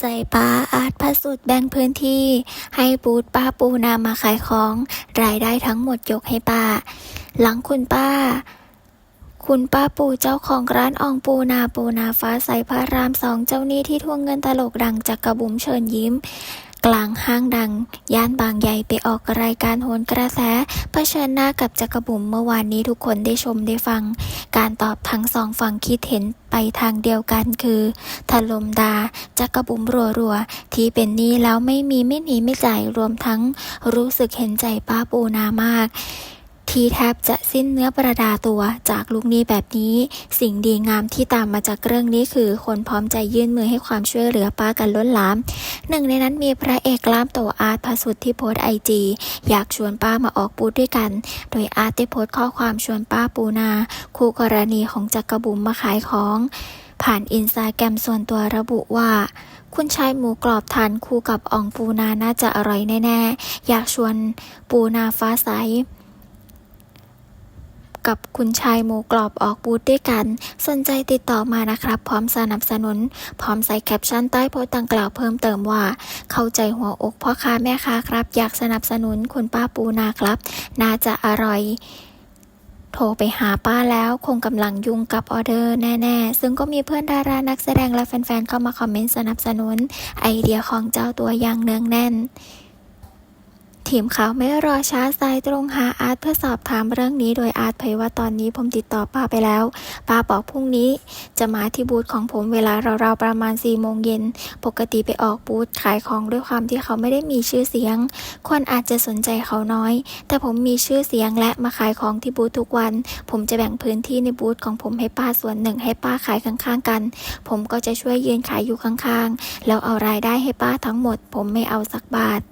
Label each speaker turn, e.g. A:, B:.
A: ใจป้าอาร์ตพระสุดแบ่งพื้นที่ ให้ปูดป้าปูนามาขายของ รายได้ทั้งหมดยกให้ป้า หลังคุณป้า คุณป้าปูเจ้าของร้านอองปูนาปูนาฟ้าใสพระรามสองเจ้าหนี้ที่ทวงเงินตลกดังจากกระบุ๋มเชิญยิ้ม กลางห้างดัง ย่านบางใหญ่ไปออกรายการโหนกระแสเผชิญหน้ากับจักรบุ๋มเมื่อวานนี้ทุกคนได้ชมได้ฟัง การตอบทั้งสองฝั่งคิดเห็นไปทางเดียวกันคือถล่มดาจักรบุ๋มรัวๆ ที่เป็นหนี้แล้วไม่มีไม่หนีไม่จ่ายรวมทั้งรู้สึกเห็นใจป้าปูนามาก ที่แทบจะสิ้นเนื้อประดาตัวจากลูกนี้แบบนี้ สิ่งดีงามที่ตามมาจากเรื่องนี้คือ คนพร้อมใจยื่นมือให้ความช่วยเหลือป้ากันล้นหลาม หนึ่งในนั้นมีพระเอกล้ามโตอาร์ตพระสุดที่โพสไอจีอยากชวนป้ามาออกบูธด้วยกัน โดยอาร์ตได้โพสต์ข้อความชวนป้าปูนา คู่กรณีของจักรบุ๋มมาขายของ ผ่านอินสตาแกรมส่วนตัวระบุว่าคุณชายหมูกรอบทานคู่กับอ่องปูนาน่าจะอร่อยแน่ ๆ อยากชวนปูนาฟ้าใส กับคุณชายหมูกรอบออกบูธด้วยกัน สนใจติดต่อมานะครับ พร้อมสนับสนุน พร้อมใส่แคปชั่นใต้โพสต์ดังกล่าวเพิ่มเติมว่า เข้าใจหัวอกพ่อค้าแม่ค้าครับ อยากสนับสนุนคุณป้าปูนาครับ น่าจะอร่อยโทรไปหาป้าแล้วคงกำลังยุ่งกับออเดอร์แน่ ๆ ซึ่งก็มีเพื่อนดารานักแสดงและแฟนๆ เข้ามาคอมเมนต์สนับสนุน ไอเดียของเจ้าตัวอย่างเนืองแน่น ทีมข่าวไม่รอช้าสายตรงหาอาร์ตเพื่อสอบถามเรื่องนี้โดยอาร์ตเผยว่าตอนนี้ผมติดต่อป้าไปแล้ว ป้าบอกพรุ่งนี้จะมาที่บูธของผมเวลาราวๆประมาณ4โมงเย็น ปกติไปออกบูธขายของด้วยความที่เขาไม่ได้มีชื่อเสียง คนอาจจะสนใจเขาน้อย แต่ผมมีชื่อเสียงและมาขายของที่บูธทุกวัน ผมจะแบ่งพื้นที่ในบูธของผมให้ป้าส่วนหนึ่งให้ป้าขายข้างๆกัน ผมก็จะช่วยยืนขายอยู่ข้างๆ แล้วเอารายได้ให้ป้าทั้งหมด ผมไม่เอาสักบาท